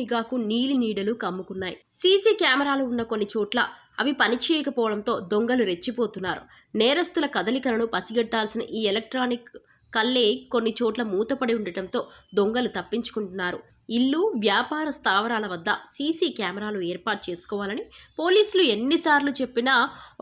నిఘాకు నీలి నీడలు కమ్ముకున్నాయి. సీసీ కెమెరాలు ఉన్న కొన్ని చోట్ల అవి పనిచేయకపోవడంతో దొంగలు రెచ్చిపోతున్నారు. నేరస్తుల కదలికలను పసిగట్టాల్సిన ఈ ఎలక్ట్రానిక్ కల్లే కొన్ని చోట్ల మూతపడి ఉండటంతో దొంగలు తప్పించుకుంటున్నారు. ఇల్లు వ్యాపార స్థావరాల వద్ద సీసీ కెమెరాలు ఏర్పాటు చేసుకోవాలని పోలీసులు ఎన్నిసార్లు చెప్పినా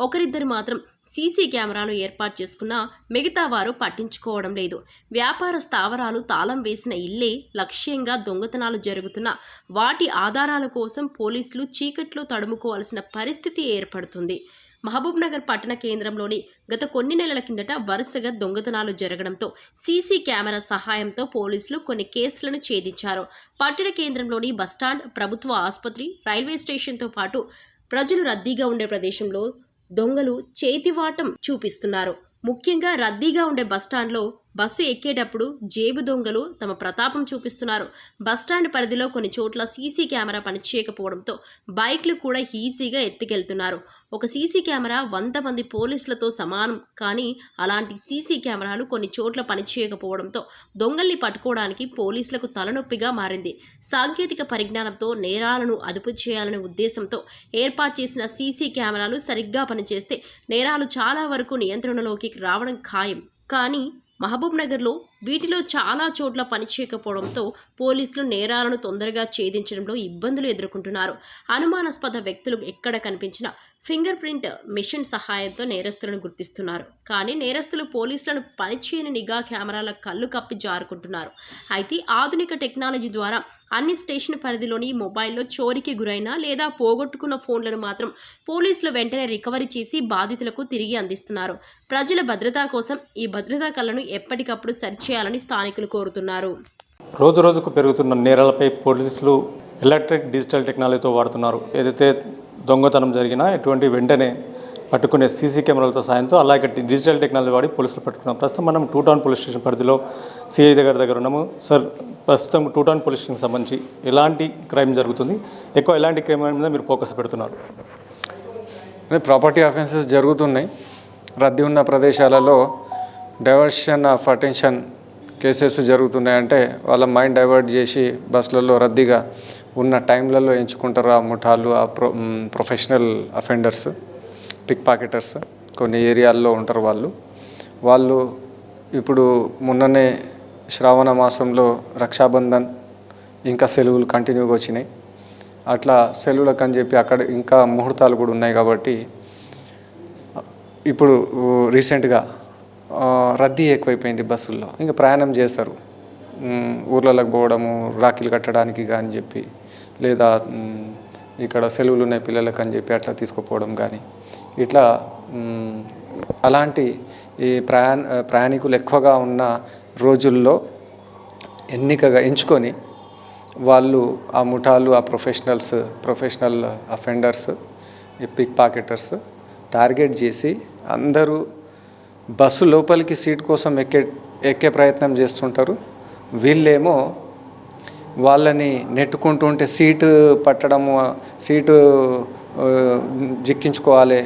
ఒకరిద్దరు మాత్రం సీసీ కెమెరాలు ఏర్పాటు చేసుకున్నా మిగతా వారు పట్టించుకోవడం లేదు. వ్యాపార స్థావరాలు తాళం వేసిన ఇల్లే లక్ష్యంగా దొంగతనాలు జరుగుతున్న. వాటి ఆధారాల కోసం పోలీసులు చీకట్లో తడుముకోవాల్సిన పరిస్థితి ఏర్పడుతుంది. మహబూబ్నగర్ పట్టణ కేంద్రంలోని గత కొన్ని నెలల కిందట వరుసగా దొంగతనాలు జరగడంతో సీసీ కెమెరా సహాయంతో పోలీసులు కొన్ని కేసులను ఛేదించారు. పట్టణ కేంద్రంలోని బస్టాండ్ ప్రభుత్వ ఆసుపత్రి రైల్వే స్టేషన్తో పాటు ప్రజలు రద్దీగా ఉండే ప్రదేశంలో దొంగలు చేతివాటం చూపిస్తున్నారు. ముఖ్యంగా రద్దీగా ఉండే బస్టాండ్లో బస్సు ఎక్కేటప్పుడు జేబు దొంగలు తమ ప్రతాపం చూపిస్తున్నారు. బస్టాండ్ పరిధిలో కొన్ని చోట్ల సీసీ కెమెరా పనిచేయకపోవడంతో బైక్లు కూడా ఈజీగా ఎత్తుకెళ్తున్నారు. ఒక సీసీ కెమెరా వంద మంది పోలీసులతో సమానం. కానీ అలాంటి సీసీ కెమెరాలు కొన్ని చోట్ల పనిచేయకపోవడంతో దొంగల్ని పట్టుకోవడానికి పోలీసులకు తలనొప్పిగా మారింది. సాంకేతిక పరిజ్ఞానంతో నేరాలను అదుపు చేయాలనే ఉద్దేశంతో ఏర్పాటు చేసిన సీసీ కెమెరాలు సరిగ్గా పనిచేస్తే నేరాలు చాలా వరకు నియంత్రణలోకి రావడం ఖాయం. కానీ మహబూబ్ నగర్లో వీటిలో చాలా చోట్ల పనిచేయకపోవడంతో పోలీసులు నేరాలను తొందరగా ఛేదించడంలో ఇబ్బందులు ఎదుర్కొంటున్నారు. అనుమానాస్పద వ్యక్తులు ఎక్కడ కనిపించినా ఫింగర్ ప్రింట్ మెషిన్ సహాయంతో నేరస్తులను గుర్తిస్తున్నారు. కానీ నేరస్తులు పోలీసులను పనిచేయని నిఘా కెమెరాల కళ్ళు కప్పి జారుకుంటున్నారు. అయితే ఆధునిక టెక్నాలజీ ద్వారా అన్ని స్టేషన్ పరిధిలోని మొబైల్లో చోరీకి గురైన లేదా పోగొట్టుకున్న ఫోన్లను మాత్రం పోలీసులు వెంటనే రికవరీ చేసి బాధితులకు తిరిగి అందిస్తున్నారు. ప్రజల భద్రత కోసం ఈ భద్రతా కళ్ళను ఎప్పటికప్పుడు సరిచేయాలని స్థానికులు కోరుతున్నారు. రోజు రోజుకు పెరుగుతున్న నేరాలపై పోలీసులు ఎలక్ట్రిక్ డిజిటల్ టెక్నాలజీతో వాడుతున్నారు. ఏదైతే దొంగతనం జరిగినా ఎటువంటి వెంటనే పట్టుకునే సీసీ కెమెరాలతో సాయంతో అలాగే డిజిటల్ టెక్నాలజీ వాడి పోలీసులు పట్టుకున్నాం. ప్రస్తుతం మనం టూ టౌన్ పోలీస్ స్టేషన్ పరిధిలో సిఐ దగ్గర దగ్గర ఉన్నాము. సార్ ప్రస్తుతం టూ టౌన్ పోలీస్ స్టేషన్ సంబంధించి ఎలాంటి క్రైమ్ జరుగుతుంది? ఎక్కువ ఎలాంటి క్రైమ్ మీద మీరు ఫోకస్ పెడుతున్నారు? ప్రాపర్టీ అఫెన్సెస్ జరుగుతున్నాయి. రద్దీ ఉన్న ప్రదేశాలలో డైవర్షన్ ఆఫ్ అటెన్షన్ కేసెస్ జరుగుతున్నాయంటే వాళ్ళ మైండ్ డైవర్ట్ చేసి బస్సులలో రద్దీగా ఉన్న టైంలలో ఎంచుకుంటారు ఆ ముఠాలు ఆ pro professional offenders. Pick pocketers కొన్ని ఏరియాల్లో ఉంటారు వాళ్ళు. వాళ్ళు ఇప్పుడు మొన్ననే శ్రావణ మాసంలో రక్షాబంధన్ ఇంకా సెలవులు కంటిన్యూగా వచ్చినాయి. అట్లా సెలవులకు అని చెప్పి అక్కడ ఇంకా ముహూర్తాలు కూడా ఉన్నాయి కాబట్టి ఇప్పుడు రీసెంట్గా రద్దీ ఎక్కువైపోయింది బస్సుల్లో. ఇంకా ప్రయాణం చేస్తారు. ఊర్లలోకి పోవడము రాఖీలు కట్టడానికి కానీ చెప్పి లేదా ఇక్కడ సెలవులు ఉన్నాయి పిల్లలకు అని చెప్పి అట్లా తీసుకుపోవడం కానీ ఇట్లా అలాంటి ఈ ప్రయాణ ప్రయాణికులు ఎక్కువగా ఉన్న రోజుల్లో ఎన్నికగా ఎంచుకొని వాళ్ళు ఆ ముఠాలు ఆ ప్రొఫెషనల్స్ ప్రొఫెషనల్ అఫెండర్స్ ఈ పిక్ పాకెటర్స్ టార్గెట్ చేసి అందరూ బస్సు లోపలికి సీట్ కోసం ఎక్కే ఎక్కే ప్రయత్నం చేస్తుంటారు. వీళ్ళేమో వాళ్ళని నెట్టుకుంటూ ఉంటే సీటు పట్టడము సీటు జిక్కించుకోవాలి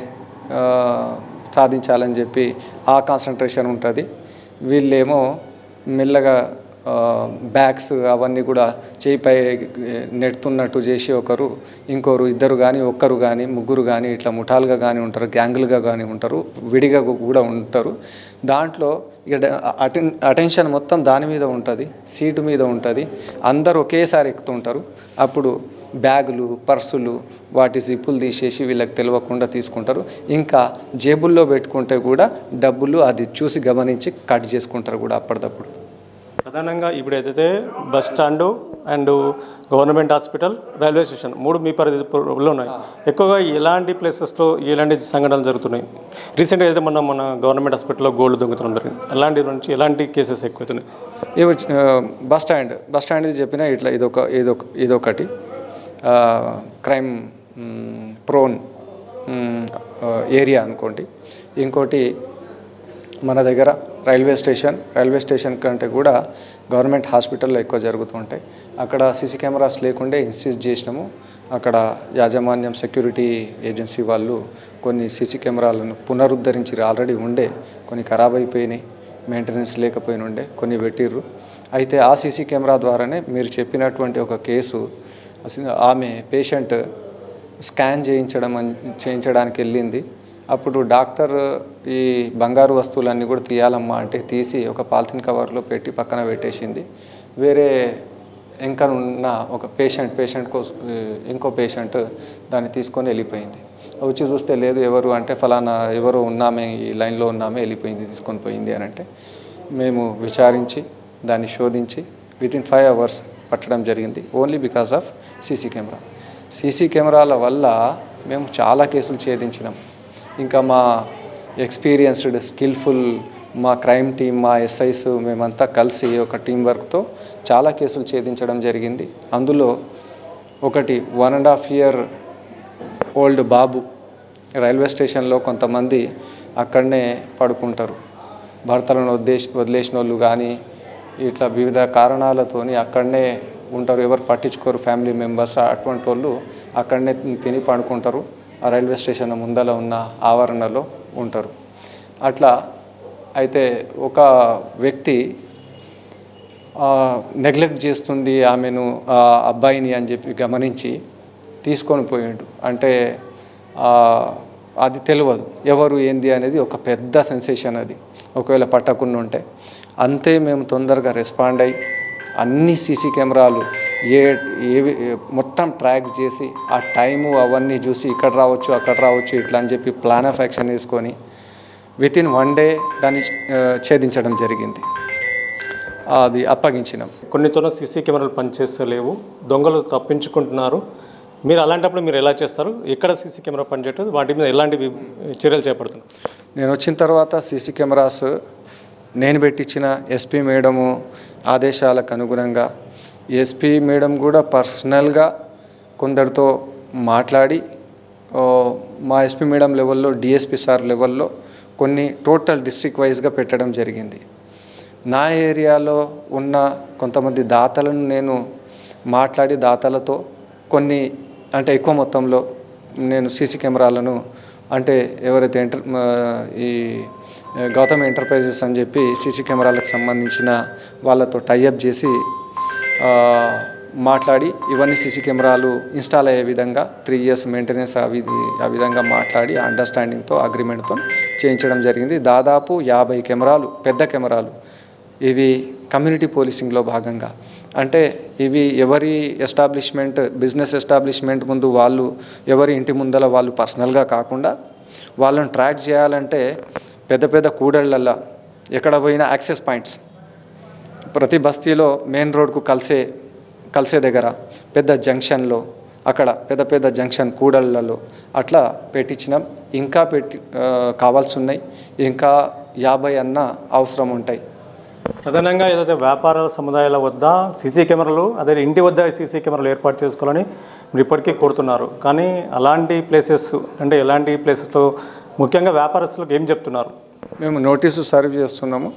సాధించాలని చెప్పి ఆ కాన్సన్ట్రేషన్ ఉంటుంది. వీళ్ళేమో మెల్లగా బ్యాగ్స్ అవన్నీ కూడా చేయిపై నెడుతున్నట్టు చేసి ఒకరు ఇంకోరు ఇద్దరు కానీ ఒక్కరు కానీ ముగ్గురు కానీ ఇట్లా ముఠాలుగా కానీ ఉంటారు గ్యాంగులుగా కానీ ఉంటారు విడిగా కూడా ఉంటారు. దాంట్లో ఇక అటెన్ అటెన్షన్ మొత్తం దాని మీద ఉంటుంది సీటు మీద ఉంటుంది. అందరు ఒకేసారి ఎక్కుతుంటారు. అప్పుడు బ్యాగులు పర్సులు వాటి జిప్పులు తీసేసి వీళ్ళకి తెలియకుండా తీసుకుంటారు. ఇంకా జేబుల్లో పెట్టుకుంటే కూడా డబ్బులు అది చూసి గమనించి కట్ చేసుకుంటారు కూడా అప్పటిదప్పుడు. ప్రధానంగా ఇప్పుడు ఏదైతే bus stand and government hospital railway station మూడు మీ పరిధిలో ఉన్నాయి. ఎక్కువగా ఎలాంటి ప్లేసెస్లో ఎలాంటి సంఘటనలు జరుగుతున్నాయి. రీసెంట్గా అయితే మన మన గవర్నమెంట్ హాస్పిటల్లో గోల్డ్ దొంగతనం జరిగింది అలాంటి నుంచి ఎలాంటి కేసెస్ ఎక్కువవుతున్నాయి ఇవి ఆ, బస్ స్టాండ్ బస్ స్టాండ్ చెప్పినా ఇట్లా ఇదొక ఇదొక ఇదొకటి. క్రైమ్ ప్రోన్ ఏరియా అనుకోండి. ఇంకోటి మన దగ్గర రైల్వే స్టేషన్ రైల్వే స్టేషన్ కంటే కూడా గవర్నమెంట్ హాస్పిటల్లో ఎక్కువ జరుగుతూ ఉంటాయి. అక్కడ సీసీ కెమెరాస్ లేకుండే ఇన్సిస్ట్ చేసినాము. అక్కడ యాజమాన్యం సెక్యూరిటీ ఏజెన్సీ వాళ్ళు కొన్ని సీసీ కెమెరాలను పునరుద్ధరించి ఆల్రెడీ ఉండే కొన్ని ఖరాబ్ అయిపోయినాయి మెయింటెనెన్స్ లేకపోయిన ఉండే కొన్ని పెట్టిర్రు. అయితే ఆ సీసీ కెమెరా ద్వారానే మీరు చెప్పినటువంటి ఒక కేసు ఆమె పేషెంట్ స్కాన్ చేయించడం చేయించడానికి వెళ్ళింది. అప్పుడు డాక్టర్ ఈ బంగారు వస్తువులన్నీ కూడా తీయాలమ్మా అంటే తీసి ఒక పాలిథిన్ కవర్లో పెట్టి పక్కన పెట్టేసింది. వేరే ఇంకా ఉన్న ఒక పేషెంట్ పేషెంట్ కోసం ఇంకో పేషెంట్ దాన్ని తీసుకొని వెళ్ళిపోయింది. వచ్చి చూస్తే లేదు ఎవరు అంటే ఫలానా ఎవరు ఉన్నామే ఈ లైన్లో ఉన్నామే వెళ్ళిపోయింది తీసుకొని పోయింది అని అంటే మేము విచారించి దాన్ని శోధించి వితిన్ ఫైవ్ అవర్స్ పట్టడం జరిగింది only because of CC camera. CC కెమెరాల వల్ల మేము చాలా కేసులు ఛేదించినాం. ఇంకా మా ఎక్స్పీరియన్స్డ్ స్కిల్ఫుల్ మా క్రైమ్ టీమ్ మా ఎస్ఐస్ మేమంతా కలిసి ఒక టీం వర్క్తో చాలా కేసులు ఛేదించడం జరిగింది. అందులో ఒకటి one and half year old Babu railway స్టేషన్లో కొంతమంది అక్కడనే పడుకుంటారు. భర్తలను వదిలేసి వదిలేసిన వాళ్ళు కానీ ఇట్లా వివిధ కారణాలతోని అక్కడనే ఉంటారు. ఎవరు పట్టించుకోరు ఫ్యామిలీ మెంబర్స్. అటువంటి వాళ్ళు అక్కడనే తిని పండుకుంటారు. ఆ రైల్వే స్టేషన్ ముందర ఉన్న ఆవరణలో ఉంటారు. అట్లా అయితే ఒక వ్యక్తి నెగ్లెక్ట్ చేస్తుంది ఆమెను అబ్బాయిని అని చెప్పి గమనించి తీసుకొని పోయిండు. అంటే అది తెలియదు ఎవరు ఏంది అనేది ఒక పెద్ద సెన్సేషన్ అది. ఒకవేళ పట్టకుండా ఉంటే. అంతే మేము తొందరగా రెస్పాండ్ అయ్యి అన్ని సీసీ కెమెరాలు ఏ ఏవి మొత్తం ట్రాక్ చేసి ఆ టైము అవన్నీ చూసి ఇక్కడ రావచ్చు అక్కడ రావచ్చు ఇట్లా అని చెప్పి ప్లాన్ ఆఫ్ యాక్షన్ వేసుకొని విత్ ఇన్ వన్ డే దాన్ని ఛేదించడం జరిగింది. అది అప్పగించినాం. కొన్నితోన సీసీ కెమెరాలు పనిచేస్తలేవు. దొంగలు తప్పించుకుంటున్నారు. మీరు అలాంటప్పుడు మీరు ఎలా చేస్తారు? ఎక్కడ సీసీ కెమెరా పనిచేయట్లేదు? వాటి మీద ఎలాంటి చర్యలు చేపడుతున్నారు? నేను వచ్చిన తర్వాత సీసీ కెమెరాస్ నేను పెట్టించిన ఎస్పీ మేడము ఆదేశాలకు అనుగుణంగా ఎస్పీ మేడం కూడా పర్సనల్గా కొందరితో మాట్లాడి మా ఎస్పీ మేడం లెవెల్లో డిఎస్పీ సార్ లెవెల్లో కొన్ని టోటల్ డిస్ట్రిక్ట్ వైజ్గా పెట్టడం జరిగింది. నా ఏరియాలో ఉన్న కొంతమంది దాతలను నేను మాట్లాడి దాతలతో కొన్ని అంటే ఎక్కువ మొత్తంలో నేను సీసీ కెమెరాలను అంటే ఎవరైతే ఎంటర్ ఈ గౌతమ్ ఎంటర్ప్రైజెస్ అని చెప్పి సీసీ కెమెరాలకు సంబంధించిన వాళ్ళతో టైఅప్ చేసి మాట్లాడి ఇవన్నీ సీసీ కెమెరాలు ఇన్స్టాల్ అయ్యే విధంగా త్రీ ఇయర్స్ మెయింటెనెన్స్ అవి ఆ విధంగా మాట్లాడి అండర్స్టాండింగ్తో అగ్రిమెంట్తో చేయించడం జరిగింది. దాదాపు యాభై కెమెరాలు పెద్ద కెమెరాలు ఇవి కమ్యూనిటీ పోలీసింగ్లో భాగంగా. అంటే ఇవి ఎవరి ఎస్టాబ్లిష్మెంట్ బిజినెస్ ఎస్టాబ్లిష్మెంట్ ముందు వాళ్ళు ఎవరి ఇంటి ముందల వాళ్ళు పర్సనల్గా కాకుండా వాళ్ళని ట్రాక్ చేయాలంటే పెద్ద పెద్ద కూడళ్ళల్లో ఎక్కడ పోయినా యాక్సెస్ పాయింట్స్. ప్రతి బస్తీలో మెయిన్ రోడ్కు కలిసే కలిసే దగ్గర పెద్ద జంక్షన్లో అక్కడ పెద్ద పెద్ద జంక్షన్ కూడళ్ళలో అట్లా పెట్టించినాం. ఇంకా పెట్టి కావాల్సి ఉన్నాయి ఇంకా యాభై అన్న అవసరం ఉంటాయి. ప్రధానంగా ఏదైతే వ్యాపార సముదాయాల వద్ద సీసీ కెమెరాలు అదే ఇంటి వద్ద సీసీ కెమెరాలు ఏర్పాటు చేసుకోవాలని మీరు ఇప్పటికీ కోరుతున్నారు. కానీ అలాంటి ప్లేసెస్ అంటే ఎలాంటి ప్లేసెస్లో ముఖ్యంగా వ్యాపారస్తులకు ఏం చెప్తున్నారు? మేము నోటీసు సర్వ్ చేస్తున్నాము.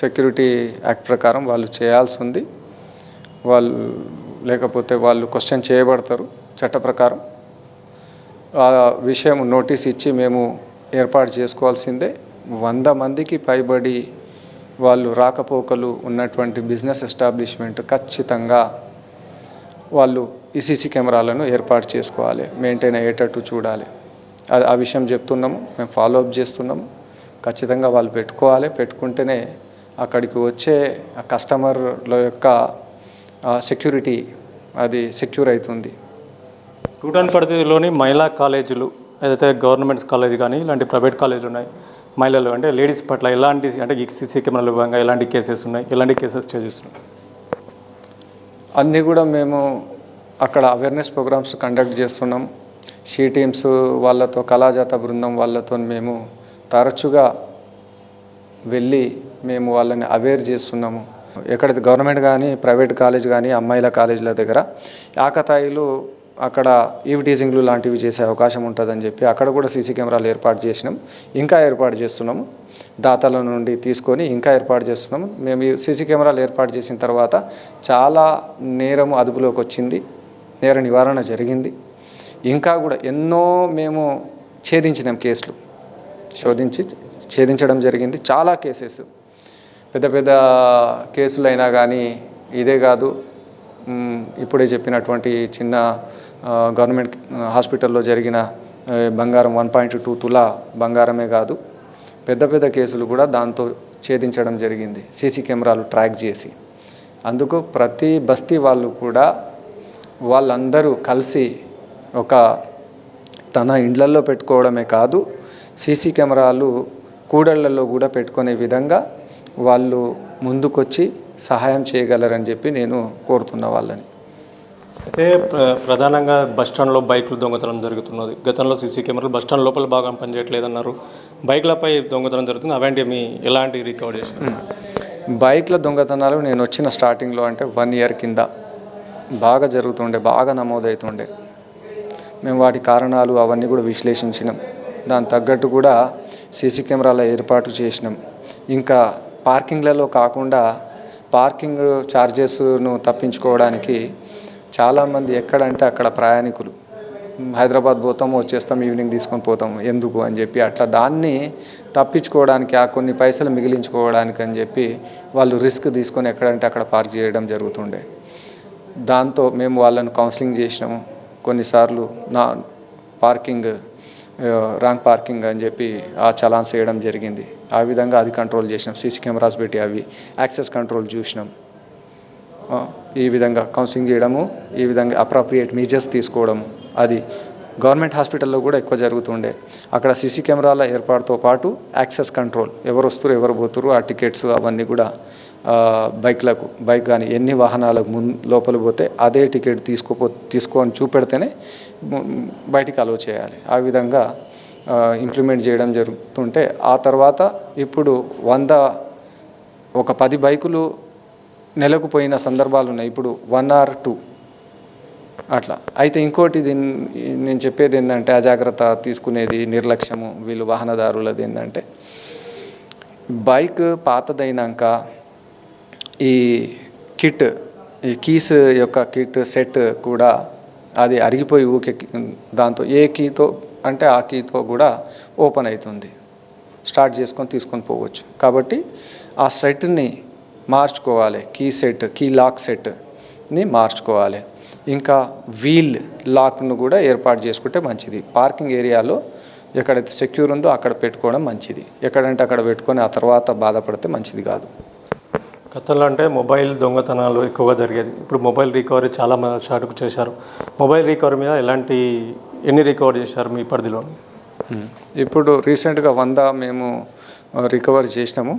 సెక్యూరిటీ యాక్ట్ ప్రకారం వాళ్ళు చేయాల్సి ఉంది. వాళ్ళు లేకపోతే వాళ్ళు క్వశ్చన్ చేయబడతారు చట్ట ప్రకారం. ఆ విషయం నోటీస్ ఇచ్చి మేము ఏర్పాటు చేసుకోవాల్సిందే. వంద మందికి పైబడి వాళ్ళు రాకపోకలు ఉన్నటువంటి బిజినెస్ ఎస్టాబ్లిష్మెంట్ ఖచ్చితంగా వాళ్ళు ఈసీసీ కెమెరాలను ఏర్పాటు చేసుకోవాలి. మెయింటైన్ అయ్యేటట్టు చూడాలి. ఆ విషయం చెప్తున్నాము. మేము ఫాలో అప్ చేస్తున్నాము. ఖచ్చితంగా వాళ్ళు పెట్టుకోవాలి. పెట్టుకుంటేనే అక్కడికి వచ్చే కస్టమర్ల యొక్క సెక్యూరిటీ అది సెక్యూర్ అవుతుంది. టూటాన్ పరిధిలోని మహిళా కాలేజీలు ఏదైతే గవర్నమెంట్ కాలేజ్ కానీ ఇలాంటి ప్రైవేట్ కాలేజీలు ఉన్నాయి మహిళలు అంటే లేడీస్ పట్ల ఎలాంటి అంటే సీసీ కెమెరాలు విధంగా ఎలాంటి కేసెస్ ఉన్నాయి ఎలాంటి కేసెస్ చేస్తున్నాయి? అన్నీ కూడా మేము అక్కడ అవేర్నెస్ ప్రోగ్రామ్స్ కండక్ట్ చేస్తున్నాం షీ టీమ్స్ వాళ్ళతో కళాజాత బృందం వాళ్ళతో మేము తరచుగా వెళ్ళి మేము వాళ్ళని అవేర్ చేస్తున్నాము. ఎక్కడ గవర్నమెంట్ కానీ ప్రైవేట్ కాలేజ్ కానీ అమ్మాయిల కాలేజీల దగ్గర ఆకతాయిలు అక్కడ ఈవిటీజింగ్లు లాంటివి చేసే అవకాశం ఉంటుందని చెప్పి అక్కడ కూడా సీసీ కెమెరాలు ఏర్పాటు చేసినాం. ఇంకా ఏర్పాటు చేస్తున్నాము. దాతల నుండి తీసుకొని ఇంకా ఏర్పాటు చేస్తున్నాము. మేము ఈ సీసీ కెమెరాలు ఏర్పాటు చేసిన తర్వాత చాలా నేరం అదుపులోకి వచ్చింది. నేర నివారణ జరిగింది. ఇంకా కూడా ఎన్నో మేము ఛేదించినాం కేసులు. శోధించి ఛేదించడం జరిగింది. చాలా కేసెస్. పెద్ద పెద్ద కేసులు అయినా కానీ ఇదే కాదు. ఇప్పుడే చెప్పినటువంటి చిన్న గవర్నమెంట్ హాస్పిటల్లో జరిగిన బంగారం వన్ పాయింట్ టూ తులా బంగారమే కాదు. పెద్ద పెద్ద కేసులు కూడా దాంతో ఛేదించడం జరిగింది. సీసీ కెమెరాలు ట్రాక్ చేసి. అందుకు ప్రతి బస్తీ వాళ్ళు కూడా వాళ్ళందరూ కలిసి ఒక తన ఇండ్లల్లో పెట్టుకోవడమే కాదు సీసీ కెమెరాలు కూడళ్ళలో కూడా పెట్టుకునే విధంగా వాళ్ళు ముందుకొచ్చి సహాయం చేయగలరని చెప్పి నేను కోరుతున్న వాళ్ళని. అయితే ప్ర- ప్రధానంగా బస్ స్టాండ్లో బైకులు దొంగతనం జరుగుతున్నది. గతంలో సీసీ కెమెరాలు బస్ స్టాండ్ లోపల బాగా పనిచేయట్లేదన్నారు. బైక్లపై దొంగతనం జరుగుతుంది. అవేంటి మీ ఎలాంటి రికవర్ బైక్ల దొంగతనాలు నేను వచ్చిన స్టార్టింగ్లో అంటే వన్ ఇయర్ కింద బాగా జరుగుతుండే బాగా నమోదవుతుండే మేము వాటి కారణాలు అవన్నీ కూడా విశ్లేషించినాం. దాని తగ్గట్టు కూడా సీసీ కెమెరాల ఏర్పాటు చేసినాం. ఇంకా పార్కింగ్లలో కాకుండా పార్కింగ్ ఛార్జెస్ను తప్పించుకోవడానికి చాలామంది ఎక్కడంటే అక్కడ ప్రయాణికులు. హైదరాబాద్ పోతాము వచ్చేస్తాం ఈవినింగ్ తీసుకొని పోతాము. ఎందుకు అని చెప్పి అట్లా దాన్ని తప్పించుకోవడానికి ఆ కొన్ని పైసలు మిగిలించుకోవడానికి అని చెప్పి వాళ్ళు రిస్క్ తీసుకొని ఎక్కడంటే అక్కడ పార్క్ చేయడం జరుగుతుండే. దాంతో మేము వాళ్ళని కౌన్సిలింగ్ చేసినాము. కొన్నిసార్లు నా పార్కింగ్ ర్యాంక్ రాంగ్ పార్కింగ్ అని చెప్పి ఆ చలాన్స్ వేయడం జరిగింది. ఆ విధంగా అది కంట్రోల్ చేసినాం. సీసీ కెమెరాస్ పెట్టి అవి యాక్సెస్ కంట్రోల్ చూసినాం. ఈ విధంగా కౌన్సిలింగ్ చేయడము ఈ విధంగా అప్రాప్రియేట్ మెజర్స్ తీసుకోవడము అది గవర్నమెంట్ హాస్పిటల్లో కూడా ఎక్కువ జరుగుతుండే. అక్కడ సీసీ కెమెరాల ఏర్పాటుతో పాటు యాక్సెస్ కంట్రోల్ ఎవరు వస్తారు ఎవరు పోతురు ఆ టికెట్స్ అవన్నీ కూడా బైక్లకు బైక్ కానీ ఎన్ని వాహనాలకు ముందు లోపల పోతే అదే టికెట్ తీసుకోపో తీసుకొని చూపెడితేనే బయటికి అలో చేయాలి. ఆ విధంగా ఇంప్లిమెంట్ చేయడం జరుగుతుంటే ఆ తర్వాత ఇప్పుడు వంద ఒక పది బైకులు నెలకు పోయిన సందర్భాలు ఉన్నాయి. ఇప్పుడు వన్ ఆర్ టూ అట్లా. అయితే ఇంకోటి దీన్ని నేను చెప్పేది ఏంటంటే అజాగ్రత్త తీసుకునేది నిర్లక్ష్యము వీళ్ళు వాహనదారులది ఏంటంటే బైక్ పాతదైనాక ఈ కిట్ ఈ కీస్ యొక్క కిట్ సెట్ కూడా అది అరిగిపోయి ఊకే దాంతో ఏ కీతో అంటే ఆ కీతో కూడా ఓపెన్ అవుతుంది స్టార్ట్ చేసుకొని తీసుకొని పోవచ్చు. కాబట్టి ఆ సెట్ని మార్చుకోవాలి. కీ సెట్ కీ లాక్ సెట్ని మార్చుకోవాలి. ఇంకా వీల్ లాక్ను కూడా ఏర్పాటు చేసుకుంటే మంచిది. పార్కింగ్ ఏరియాలో ఎక్కడైతే సెక్యూర్ ఉందో అక్కడ పెట్టుకోవడం మంచిది. ఎక్కడంటే అక్కడ పెట్టుకొని ఆ తర్వాత బాధపడితే మంచిది కాదు. గతంలో అంటే మొబైల్ దొంగతనాలు ఎక్కువగా జరిగేది. ఇప్పుడు మొబైల్ రికవరీ చాలా షాటుకు చేశారు. మొబైల్ రికవరీ మీద ఎలాంటి ఎన్ని రికవర్ చేశారు మీ పరిధిలో? ఇప్పుడు రీసెంట్గా వంద మేము రికవర్ చేసినాము.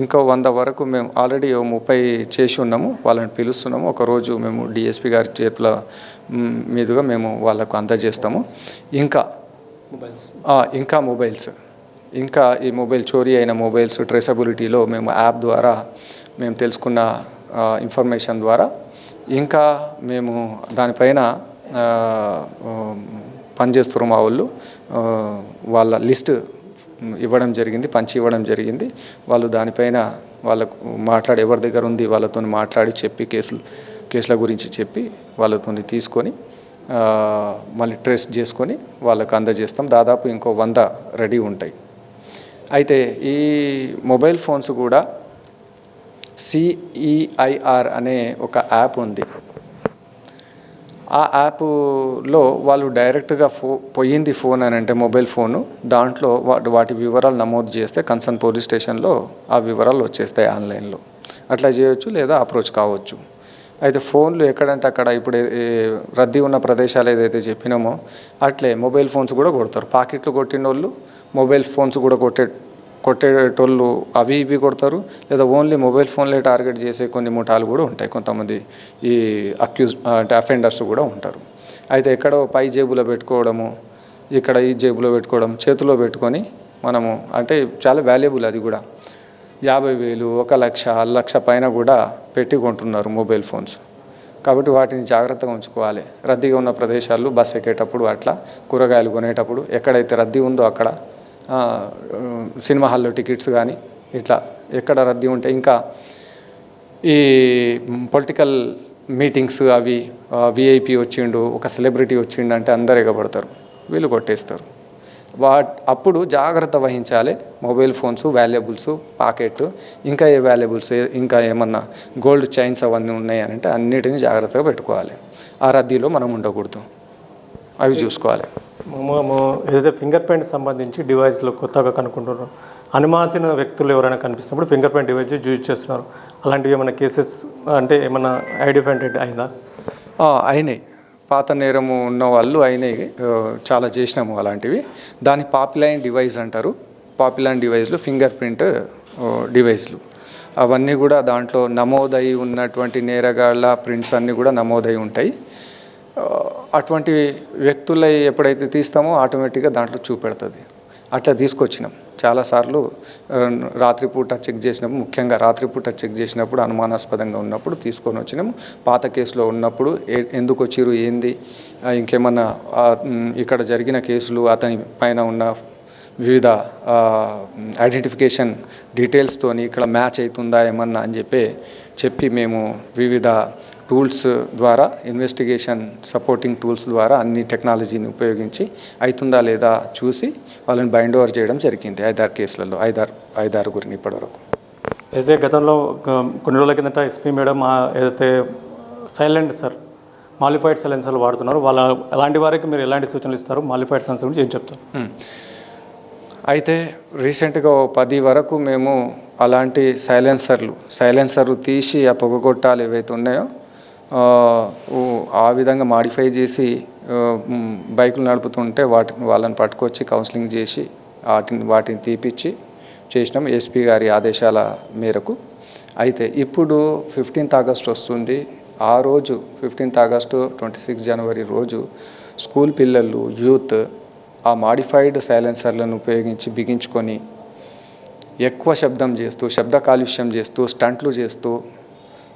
ఇంకో వంద వరకు మేము ఆల్రెడీ ముప్పై చేసి ఉన్నాము. వాళ్ళని పిలుస్తున్నాము. ఒకరోజు మేము డిఎస్పి గారి చేతుల మీదుగా మేము వాళ్ళకు అందజేస్తాము. ఇంకా ఇంకా మొబైల్స్. ఇంకా ఈ మొబైల్ చోరీ అయిన మొబైల్స్ ట్రేసబిలిటీలో మేము యాప్ ద్వారా మేము తెలుసుకున్న ఇన్ఫర్మేషన్ ద్వారా. ఇంకా మేము దానిపైన పనిచేస్తున్న మా వాళ్ళు. వాళ్ళ లిస్ట్ ఇవ్వడం జరిగింది పంచి ఇవ్వడం జరిగింది. వాళ్ళు దానిపైన వాళ్ళకు మాట్లాడి ఎవరి దగ్గర ఉంది వాళ్ళతో మాట్లాడి చెప్పి కేసులు కేసుల గురించి చెప్పి వాళ్ళతో తీసుకొని మళ్ళీ ట్రేస్ చేసుకొని వాళ్ళకు అందజేస్తాం. దాదాపు ఇంకో వంద రెడీ ఉంటాయి. అయితే ఈ మొబైల్ ఫోన్స్ కూడా సిఈఐఆర్ అనే ఒక యాప్ ఉంది. ఆ యాప్లో వాళ్ళు డైరెక్ట్గా ఫో పోయింది ఫోన్ అని అంటే మొబైల్ ఫోను. దాంట్లో వాటి వాటి వివరాలు నమోదు చేస్తే కన్సర్న్ పోలీస్ స్టేషన్లో ఆ వివరాలు వచ్చేస్తాయి ఆన్లైన్లో అట్లా చేయొచ్చు లేదా అప్రోచ్ కావచ్చు. అయితే ఫోన్లు ఎక్కడంటే అక్కడ ఇప్పుడు రద్దీ ఉన్న ప్రదేశాలు ఏదైతే చెప్పినామో అట్లే మొబైల్ ఫోన్స్ కూడా కొడతారు. పాకెట్లు కొట్టిన వాళ్ళు మొబైల్ ఫోన్స్ కూడా కొట్టే కొట్టేటోళ్ళు అవి ఇవి కొడతారు. లేదా ఓన్లీ మొబైల్ ఫోన్లే టార్గెట్ చేసే కొన్ని ముఠాలు కూడా ఉంటాయి. కొంతమంది ఈ అక్యూజ్ అంటే అఫెండర్స్ కూడా ఉంటారు. అయితే ఎక్కడో పై జేబులో పెట్టుకోవడము ఇక్కడ ఈ జేబులో పెట్టుకోవడం చేతిలో పెట్టుకొని మనము అంటే చాలా వాల్యుబుల్ అది కూడా. యాభై వేలు ఒక లక్ష లక్ష పైన కూడా పెట్టి కొంటున్నారు మొబైల్ ఫోన్స్. కాబట్టి వాటిని జాగ్రత్తగా ఉంచుకోవాలి. రద్దీగా ఉన్న ప్రదేశాల్లో బస్ ఎక్కేటప్పుడు అట్లా కూరగాయలు కొనేటప్పుడు ఎక్కడైతే రద్దీ ఉందో అక్కడ సినిమా హాల్లో టికెట్స్ కానీ ఇట్లా ఎక్కడ రద్దీ ఉంటే ఇంకా ఈ పొలిటికల్ మీటింగ్స్ అవి విఐపి వచ్చిండు ఒక సెలబ్రిటీ వచ్చిండు అంటే అందరు ఎగబడతారు వీళ్ళు కొట్టేస్తారు. వా అప్పుడు జాగ్రత్త వహించాలి మొబైల్ ఫోన్స్ వాల్యుబుల్స్ పాకెట్ ఇంకా ఏ వాల్యుబుల్స్ ఇంకా ఏమన్నా గోల్డ్ చైన్స్ అవన్నీ ఉన్నాయని అంటే అన్నిటిని జాగ్రత్తగా పెట్టుకోవాలి. ఆ రద్దీలో మనం ఉండకూడదు. అవి చూసుకోవాలి. మేము ఏదైతే ఫింగర్ ప్రింట్ సంబంధించి డివైస్లో కొత్తగా కనుక్కుంటున్నారు అనుమాతిన వ్యక్తులు ఎవరైనా కనిపిస్తున్నప్పుడు ఫింగర్ ప్రింట్ డివైస్ యూజ్ చేస్తున్నారు. అలాంటివి ఏమైనా కేసెస్ అంటే ఏమైనా ఐడెంటిఫైడ్ అయిందా? అయినాయి. పాత నేరము ఉన్న వాళ్ళు అయినాయి. చాలా చేసినాము అలాంటివి. దాని పాపులైన్ డివైస్ అంటారు. పాపులైన్ డివైస్లు ఫింగర్ ప్రింట్ డివైస్లు. అవన్నీ కూడా దాంట్లో నమోదై ఉన్నటువంటి నేరగాళ్ళ ప్రింట్స్ అన్నీ కూడా నమోదై ఉంటాయి. అటువంటి వ్యక్తులై ఎప్పుడైతే తీస్తామో ఆటోమేటిక్గా దాంట్లో చూపెడుతుంది. అట్లా తీసుకొచ్చినాం. చాలాసార్లు రాత్రిపూట చెక్ చేసినప్పుడు ముఖ్యంగా రాత్రిపూట చెక్ చేసినప్పుడు అనుమానాస్పదంగా ఉన్నప్పుడు తీసుకొని వచ్చినాము పాత కేసులో ఉన్నప్పుడు ఎందుకు వచ్చిరు ఏంది ఇంకేమన్నా ఇక్కడ జరిగిన కేసులు అతని పైన ఉన్న వివిధ ఐడెంటిఫికేషన్ డీటెయిల్స్తోని ఇక్కడ మ్యాచ్ అవుతుందా ఏమన్నా అని చెప్పి చెప్పి మేము వివిధ టూల్స్ ద్వారా ఇన్వెస్టిగేషన్ సపోర్టింగ్ టూల్స్ ద్వారా అన్ని టెక్నాలజీని ఉపయోగించి అవుతుందా లేదా చూసి వాళ్ళని బైండ్ ఓవర్ చేయడం జరిగింది ఐదారు కేసులలో ఐదారు ఐదారుగురిని ఇప్పటివరకు. అయితే గతంలో కొన్ని రోజుల కిందట ఎస్పీ మేడం ఏదైతే సైలెంట్ సార్ మాలిఫైడ్ సైలెన్సర్లు వాడుతున్నారు వాళ్ళ అలాంటి వారికి మీరు ఎలాంటి సూచనలు ఇస్తారు? మాలిఫైడ్ సైలెన్సర్ గురించి ఏం చెప్తారు. అయితే రీసెంట్గా పది వరకు మేము అలాంటి సైలెన్సర్లు సైలెన్సర్లు తీసి ఆ పొగగొట్టాలు ఏవైతే ఉన్నాయో ఆ, విధంగా మాడిఫై చేసి బైకులు నడుపుతుంటే వాటిని వాళ్ళని పట్టుకొచ్చి కౌన్సిలింగ్ చేసి వాటిని వాటిని తీపిచ్చి చేసినాం ఎస్పీ గారి ఆదేశాల మేరకు. అయితే ఇప్పుడు ఫిఫ్టీన్త్ ఆగస్ట్ వస్తుంది. ఆ రోజు ఫిఫ్టీన్త్ ఆగస్టు ట్వంటీ సిక్స్ జనవరి రోజు స్కూల్ పిల్లలు యూత్ ఆ మాడిఫైడ్ సైలెన్సర్లను ఉపయోగించి బిగించుకొని ఎక్కువ శబ్దం చేస్తూ శబ్ద కాలుష్యం చేస్తూ స్టంట్లు చేస్తూ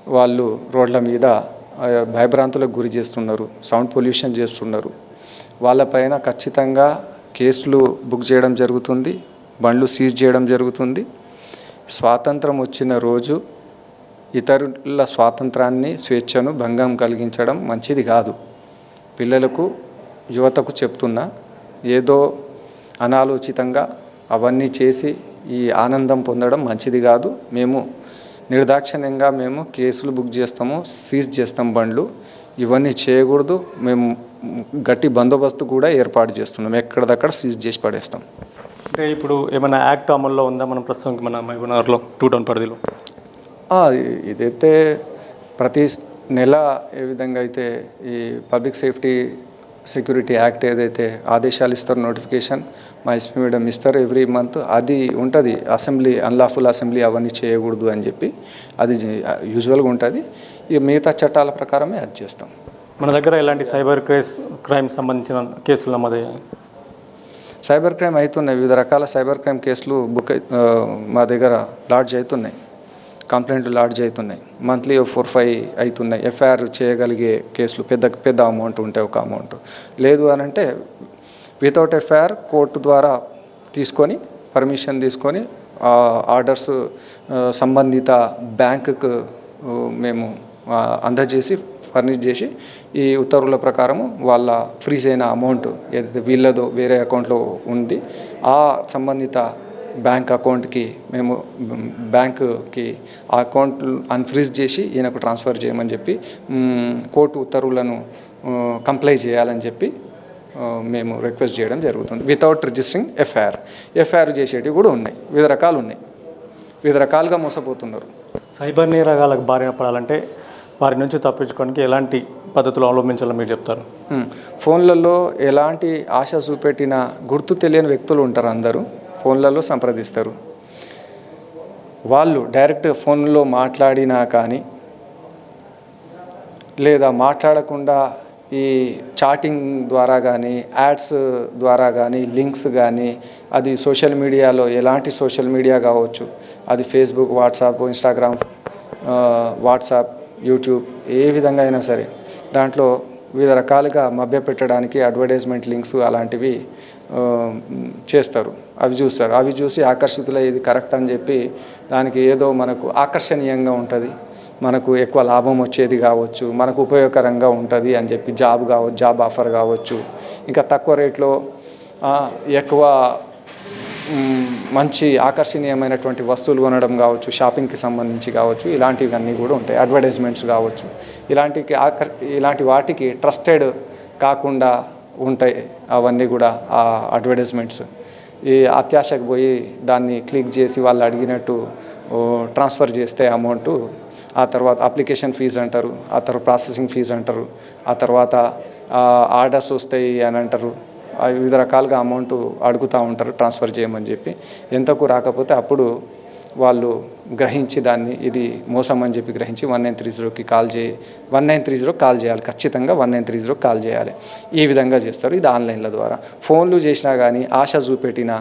వాళ్ళు రోడ్ల మీద భయభ్రాంతులకు గురి చేస్తున్నారు సౌండ్ పొల్యూషన్ చేస్తున్నారు. వాళ్ళపైన ఖచ్చితంగా కేసులు బుక్ చేయడం జరుగుతుంది బండ్లు సీజ్ చేయడం జరుగుతుంది. స్వాతంత్రం వచ్చిన రోజు ఇతరుల స్వాతంత్రాన్ని స్వేచ్ఛను భంగం కలిగించడం మంచిది కాదు. పిల్లలకు యువతకు చెప్తున్నా ఏదో అనాలోచితంగా అవన్నీ చేసి ఈ ఆనందం పొందడం మంచిది కాదు. మేము నిర్దాక్షిణ్యంగా మేము కేసులు బుక్ చేస్తాము సీజ్ చేస్తాం బండ్లు. ఇవన్నీ చేయకూడదు. మేము గట్టి బందోబస్తు కూడా ఏర్పాటు చేస్తున్నాం. ఎక్కడిదక్కడ సీజ్ చేసి పడేస్తాం. అంటే ఇప్పుడు ఏమైనా యాక్ట్ అమల్లో ఉందా మనం ప్రస్తుతం మన మహబూబ్నగర్లో టూ టౌన్ పరిధిలో ఇదైతే ప్రతి నెల ఏ విధంగా అయితే ఈ పబ్లిక్ సేఫ్టీ సెక్యూరిటీ యాక్ట్ ఏదైతే ఆదేశాలు ఇస్తారో నోటిఫికేషన్ మా ఎస్పీ మేడం ఇస్తారు ఎవ్రీ మంత్ అది ఉంటుంది. అసెంబ్లీ అన్లాఫుల్ అసెంబ్లీ అవన్నీ చేయకూడదు అని చెప్పి అది యూజువల్గా ఉంటుంది. ఈ మిగతా చట్టాల ప్రకారమే అది చేస్తాం. మన దగ్గర ఎలాంటి సైబర్ క్రైస్ క్రైమ్ సంబంధించిన కేసులు నమోదయ్యాయి? సైబర్ క్రైమ్ అవుతున్నాయి వివిధ రకాల సైబర్ క్రైమ్ కేసులు బుక్ మా దగ్గర లాడ్జ్ అవుతున్నాయి కంప్లైంట్లు లాడ్జ్ అవుతున్నాయి మంత్లీ ఫోర్ ఫైవ్ అవుతున్నాయి ఎఫ్ఐఆర్ చేయగలిగే కేసులు పెద్ద పెద్ద అమౌంట్ ఉంటాయి ఒక అమౌంట్ లేదు అని అంటే వితౌట్ ఎఫ్ఐఆర్ కోర్టు ద్వారా తీసుకొని పర్మిషన్ తీసుకొని ఆర్డర్స్ సంబంధిత బ్యాంకుకు మేము అందజేసి ఫర్నిష్ చేసి ఈ ఉత్తర్వుల ప్రకారము వాళ్ళ ఫ్రీజ్ అయిన అమౌంట్ ఏదైతే వీళ్ళదో వేరే అకౌంట్లో ఉంది ఆ సంబంధిత బ్యాంక్ అకౌంట్కి మేము బ్యాంకుకి ఆ అకౌంట్ అన్ఫ్రీజ్ చేసి ఈయనకు ట్రాన్స్ఫర్ చేయమని చెప్పి కోర్టు ఉత్తర్వులను కంప్లై చేయాలని చెప్పి మేము రిక్వెస్ట్ చేయడం జరుగుతుంది. వితౌట్ రిజిస్టరింగ్ ఎఫ్ఐఆర్ ఎఫ్ఐఆర్ చేసేటివి కూడా ఉన్నాయి. వివిధ రకాలు ఉన్నాయి. వివిధ రకాలుగా మోసపోతున్నారు. సైబర్ నేరగాళ్ళకు బారిన పడాలంటే వారి నుంచి తప్పించుకోవడానికి ఎలాంటి పద్ధతులు అవలంబించాలో మీరు చెప్తారు? ఫోన్లలో ఎలాంటి ఆశ చూపెట్టిన గుర్తు తెలియని వ్యక్తులు ఉంటారు అందరూ. ఫోన్లలో సంప్రదిస్తారు. వాళ్ళు డైరెక్ట్ ఫోన్లో మాట్లాడినా కానీ లేదా మాట్లాడకుండా ఈ చాటింగ్ ద్వారా కానీ యాడ్స్ ద్వారా కానీ లింక్స్ కానీ అది సోషల్ మీడియాలో ఎలాంటి సోషల్ మీడియా కావచ్చు అది Facebook WhatsApp Instagram WhatsApp YouTube ఏ విధంగా అయినా సరే దాంట్లో వివిధ రకాలుగా మభ్యపెట్టడానికి అడ్వర్టైజ్మెంట్ లింక్స్ అలాంటివి చేస్తారు అవి చూస్తారు. అవి చూసి ఆకర్షితులై ఇది కరెక్ట్ అని చెప్పి దానికి ఏదో మనకు ఆకర్షణీయంగా ఉంటుంది. మనకు ఎక్కువ లాభం వచ్చేది కావచ్చు మనకు ఉపయోగకరంగా ఉంటుంది అని చెప్పి జాబ్ కావచ్చు జాబ్ ఆఫర్ కావచ్చు. ఇంకా తక్కువ రేట్లో ఎక్కువ మంచి ఆకర్షణీయమైనటువంటి వస్తువులు కొనడం కావచ్చు షాపింగ్కి సంబంధించి కావచ్చు ఇలాంటివన్నీ కూడా ఉంటాయి. అడ్వర్టైజ్మెంట్స్ కావచ్చు. ఇలాంటి ఆకర్ ఇలాంటి వాటికి ట్రస్టెడ్ కాకుండా ఉంటాయి అవన్నీ కూడా ఆ అడ్వర్టైజ్మెంట్స్. ఈ అత్యాశకు పోయి దాన్ని క్లిక్ చేసి వాళ్ళు అడిగినట్టు ట్రాన్స్ఫర్ చేస్తే అమౌంట్ ఆ తర్వాత అప్లికేషన్ ఫీజు అంటారు ఆ తర్వాత ప్రాసెసింగ్ ఫీజు అంటారు ఆ తర్వాత ఆర్డర్స్ వస్తాయి అని అంటారు. వివిధ రకాలుగా అమౌంట్ అడుగుతూ ఉంటారు ట్రాన్స్ఫర్ చేయమని చెప్పి. ఎంతకు రాకపోతే అప్పుడు వాళ్ళు గ్రహించి దాన్ని ఇది మోసం అని చెప్పి గ్రహించి వన్ నైన్ త్రీ జీరోకి కాల్ చేయి one nine three zero call చేయాలి ఖచ్చితంగా వన్ నైన్ త్రీ జీరోకి కాల్ చేయాలి. ఈ విధంగా చేస్తారు ఇది ఆన్లైన్ల ద్వారా. ఫోన్లు చేసినా కానీ ఆశ చూపెట్టిన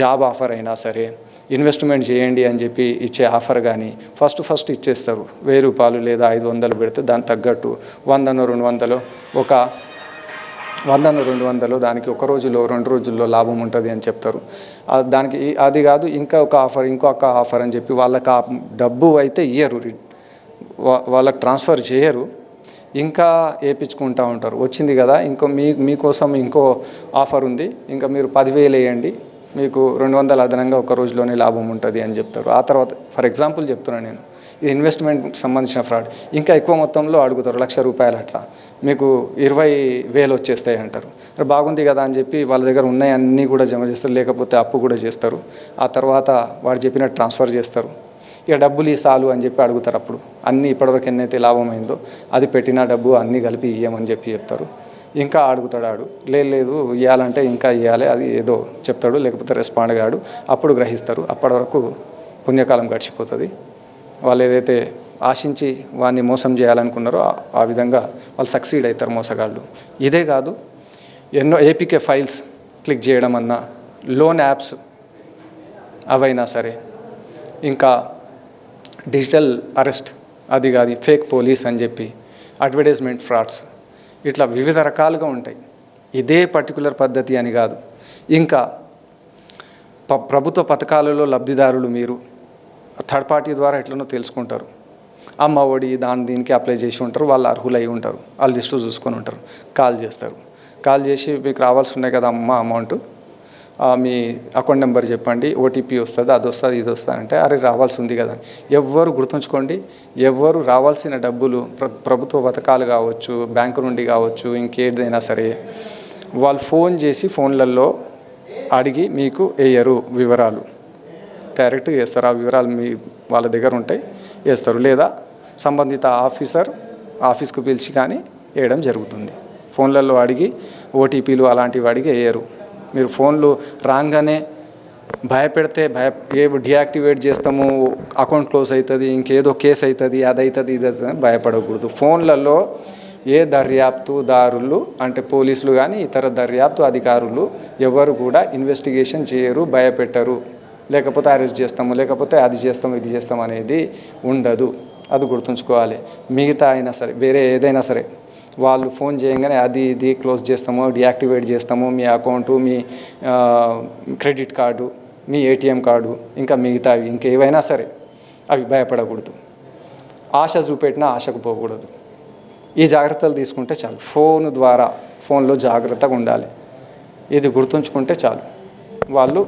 జాబ్ ఆఫర్ అయినా సరే ఇన్వెస్ట్మెంట్ చేయండి అని చెప్పి ఇచ్చే ఆఫర్ కానీ ఫస్ట్ ఫస్ట్ ఇచ్చేస్తారు. వెయ్యి రూపాయలు లేదా ఐదు వందలు పెడితే దానికి తగ్గట్టు వందను రెండు వందలు ఒక వందను రెండు వందలు దానికి ఒక రోజులో రెండు రోజుల్లో లాభం ఉంటుంది అని చెప్తారు. దానికి అది కాదు ఇంకా ఒక ఆఫర్ ఇంకొక ఆఫర్ అని చెప్పి వాళ్ళకి ఆ డబ్బు అయితే ఇయ్యరు. వాళ్ళకి ట్రాన్స్ఫర్ చేయరు. ఇంకా వేయించుకుంటూ ఉంటారు. వచ్చింది కదా ఇంకో మీ మీకోసం ఇంకో ఆఫర్ ఉంది. ఇంకా మీరు పదివేలు వేయండి. మీకు రెండు వందల అదనంగా ఒక రోజులోనే లాభం ఉంటుంది అని చెప్తారు. ఆ తర్వాత ఫర్ ఎగ్జాంపుల్ చెప్తున్నాను నేను. ఇది ఇన్వెస్ట్మెంట్ సంబంధించిన ఫ్రాడ్ ఇంకా ఎక్కువ మొత్తంలో అడుగుతారు లక్ష రూపాయలు అట్లా. మీకు ఇరవై వేలు వచ్చేస్తాయి అంటారు. బాగుంది కదా అని చెప్పి వాళ్ళ దగ్గర ఉన్నాయి అన్నీ కూడా జమ చేస్తారు. లేకపోతే అప్పు కూడా చేస్తారు. ఆ తర్వాత వాడు చెప్పినట్టు ట్రాన్స్ఫర్ చేస్తారు. ఇక డబ్బులు ఈ సాలు అని చెప్పి అడుగుతారు అప్పుడు. అన్నీ ఇప్పటివరకు ఎన్నైతే లాభం అయిందో అది పెట్టిన డబ్బు అన్నీ కలిపి ఇయ్యమని చెప్పి చెప్తారు. ఇంకా అడుగుతాడు ఆడు లేదు లేదు ఇవ్వాలంటే ఇంకా ఇవ్వాలి అది ఏదో చెప్తాడు లేకపోతే రెస్పాండ్ కాడు అప్పుడు గ్రహిస్తారు. అప్పటి వరకు పుణ్యకాలం గడిచిపోతుంది. వాళ్ళు ఏదైతే ఆశించి వాడిని మోసం చేయాలనుకున్నారో ఆ- ఆ విధంగా వాళ్ళు సక్సీడ్ అవుతారు మోసగాళ్ళు. ఇదే కాదు ఎన్నో ఏపీకే ఫైల్స్ క్లిక్ చేయడం అన్నా లోన్ యాప్స్ అవైనా సరే ఇంకా డిజిటల్ అరెస్ట్ అది కాదు ఫేక్ పోలీస్ అని చెప్పి అడ్వర్టైజ్మెంట్ ఫ్రాడ్స్ ఇట్లా వివిధ రకాలుగా ఉంటాయి. ఇదే పర్టికులర్ పద్ధతి అని కాదు. ఇంకా ప ప్రభుత్వ పథకాలలో లబ్ధిదారులు మీరు థర్డ్ పార్టీ ద్వారా ఎట్లనో తెలుసుకుంటారు. అమ్మ ఒడి దాని దీనికి అప్లై చేసి ఉంటారు వాళ్ళు అర్హులై ఉంటారు. వాళ్ళు లిస్టు చూసుకొని ఉంటారు. కాల్ చేస్తారు. కాల్ చేసి మీకు రావాల్సి ఉన్నాయి కదా అమ్మ అమౌంట్? మీ అకౌంట్ నెంబర్ చెప్పండి ఓటీపీ వస్తుంది అది వస్తుంది ఇది వస్తుంది అంటే అరే రావాల్సి ఉంది కదా. ఎవ్వరు గుర్తుంచుకోండి ఎవ్వరు రావాల్సిన డబ్బులు ప్రభుత్వ పథకాలు కావచ్చు బ్యాంకు నుండి కావచ్చు ఇంకేదైనా సరే వాళ్ళు ఫోన్ చేసి ఫోన్లలో అడిగి మీకు వేయరు వివరాలు. డైరెక్ట్గా వేస్తారు ఆ వివరాలు మీ వాళ్ళ దగ్గర ఉంటాయి వేస్తారు. లేదా సంబంధిత ఆఫీసర్ ఆఫీస్కు పిలిచి కానీ వేయడం జరుగుతుంది. ఫోన్లలో అడిగి ఓటీపీలు అలాంటివి అడిగి వేయరు. మీరు ఫోన్లు రాగానే భయపెడితే భయ ఏ డియాక్టివేట్ చేస్తాము అకౌంట్ క్లోజ్ అవుతుంది ఇంకేదో కేసు అవుతుంది అది అవుతుంది ఇది అవుతుంది అని భయపడకూడదు. ఫోన్లలో ఏ దర్యాప్తుదారులు అంటే పోలీసులు కానీ ఇతర దర్యాప్తు అధికారులు ఎవరు కూడా ఇన్వెస్టిగేషన్ చేయరు భయపెట్టరు. లేకపోతే అరెస్ట్ చేస్తాము లేకపోతే అది చేస్తాము ఇది చేస్తాం అనేది ఉండదు. అది గుర్తుంచుకోవాలి. మిగతా అయినా సరే వేరే ఏదైనా సరే వాళ్ళు ఫోన్ చేయగానే అది ఇది క్లోజ్ చేస్తాము డియాక్టివేట్ చేస్తాము మీ అకౌంటు మీ క్రెడిట్ కార్డు మీ ఏటీఎం కార్డు ఇంకా మిగతావి ఇంకేవైనా సరే అవి భయపడకూడదు. ఆశ చూపెట్టినా ఆశకు పోకూడదు. ఈ జాగ్రత్తలు తీసుకుంటే చాలు. ఫోన్ ద్వారా ఫోన్లో జాగ్రత్తగా ఉండాలి. ఇది గుర్తుంచుకుంటే చాలు. వాళ్ళు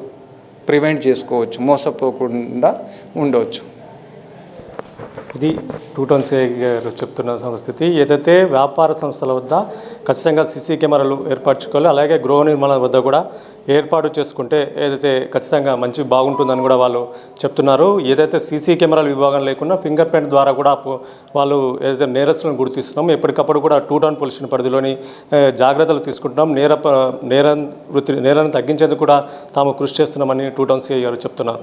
ప్రివెంట్ చేసుకోవచ్చు మోసపోకుండా ఉండవచ్చు. ఇది టూ టౌన్ గారు చెప్తున్న సంస్థితి. ఏదైతే వ్యాపార సంస్థల వద్ద ఖచ్చితంగా సీసీ కెమెరాలు ఏర్పరచుకోవాలి అలాగే గృహ నిర్మాణాల వద్ద కూడా ఏర్పాటు చేసుకుంటే ఏదైతే ఖచ్చితంగా మంచి బాగుంటుందని కూడా వాళ్ళు చెప్తున్నారు. ఏదైతే సీసీ కెమెరాల విభాగం లేకుండా ఫింగర్ ప్రింట్ ద్వారా కూడా వాళ్ళు ఏదైతే నేరస్తులను గుర్తిస్తున్నాం ఎప్పటికప్పుడు కూడా టూ టౌన్ పొల్యూషన్ పరిధిలోని జాగ్రత్తలు తీసుకుంటున్నాం. నేర నేర నేరం వృత్తి నేరాన్ని తగ్గించేందుకు కూడా తాము కృషి చేస్తున్నామని టూ టౌన్ సిఐ గారు చెప్తున్నారు.